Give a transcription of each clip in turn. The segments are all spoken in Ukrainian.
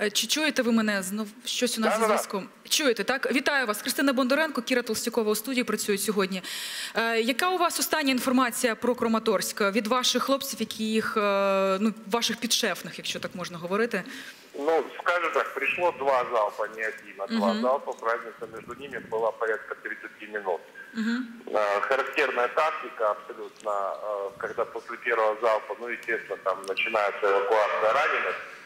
Е, Чи чуєте ви мене? Знов щось у нас зі Да-да-да. зв'язком. Чуєте, так? Вітаю вас. Христина Бондаренко, Кіра Толстякова у студії працюють сьогодні. Е, яка у вас остання інформація про Краматорськ від ваших хлопців, які їх, е, ну, ваших підшефних, якщо так можна говорити? Ну, скажем так, пришло два залпа, не один, а два залпа. Разница между ними была порядка 30 минут. Э, Характерная тактика абсолютно, э, когда после первого залпа, ну, естественно, там начинается эвакуация раненых, э,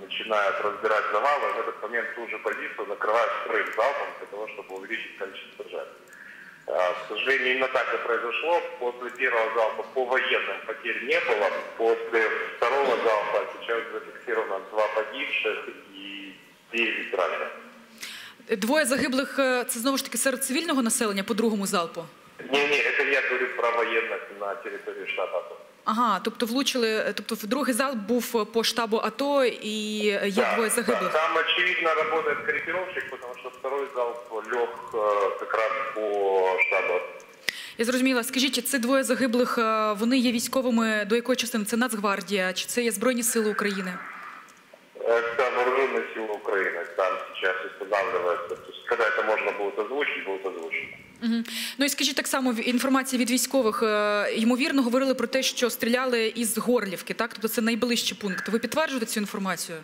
начинают разбирать завалы, в этот момент ту же позицию накрывают вторым залпом для того, чтобы увеличить количество жертв. Э, К сожалению, именно так и произошло. После первого залпа по военным потерь не было. После второго залпа сейчас зафиксировано два погибших и 9 раненых. Двоє загиблих е, це знову ж таки серед цивільного населення по другому залпу. Не-не, это я говорю про военных на территории штата. Ага, тобто влучили, е, тобто в другий залп був по штабу АТО і є Да, двоє да, загиблих. Там, очевидно, працює корректировщик, тому що второй зал лег якраз как по штабу. Я зрозуміла. Скажіть, це двоє загиблих, е, вони є військовими до якої частини? Це Нацгвардія, чи це є Збройні Сили України? Это вооруженные силы Украины. Там сейчас устанавливается. То есть, когда это можно будет озвучить, будет озвучено. Мгм. Ну і скажіть так само в- інформація від військових. е, Ймовірно, говорили про те, що стріляли із Горлівки, так? Тобто це найближчий пункт. Ви підтверджуєте цю інформацію?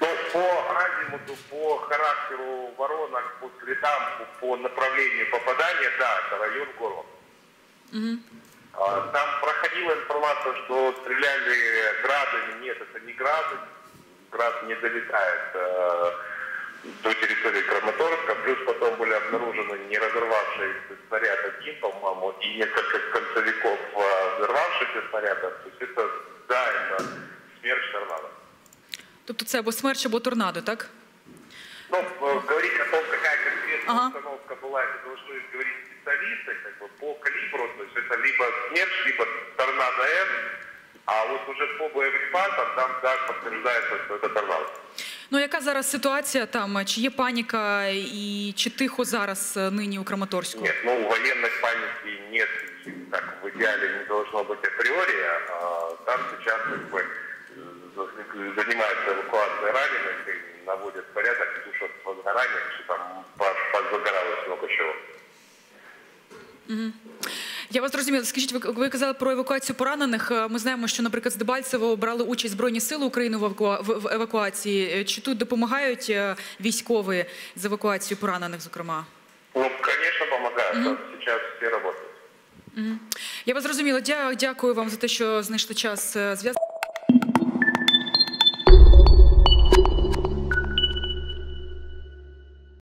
Ну, по азимуту, по характеру воронок, по следам, по, по направлению попадания, да, это район Город. А, Там проходила информация, что стреляли градами. Нет, это не грады. Град не долетает э, до территории Краматорска. Плюс потом были обнаружены не разорвавшиеся снаряд один, по-моему, и несколько концевиков э, взорвавшихся снарядов. То есть это, да, это смерть торнадо. Тобто це або смерч, або торнадо, так? Ну, э, говорить о том, какая конкретная Ага. установка была, это должны говорить специалисты, как бы по калибру, то есть это либо смерч, либо торнадо М, а вот уже по боеприпасам там, да, подтверждается, что это торнадо. Ну яка зараз ситуація там? Чи є паніка і чи тихо зараз е, нині у Краматорську? Нет, ну, военной паники нет, и так в идеале не должно быть априори, а там сейчас как бы э, занимаются эвакуацией раненых и наводят порядок, тушат возгорание, что там по- позагоралось много чего. Я вас зрозуміла. Скажіть, ви, ви казали про евакуацію поранених. Е, Ми знаємо, що, наприклад, з Дебальцево брали участь Збройні Сили України в, евакуа- в- в евакуації. Е, Чи тут допомагають е, військові з евакуацією поранених, зокрема? Ну, помогает. Там Сейчас все работают. Я вас зрозуміла. Дякую вам за те, що знайшли час зв'язку.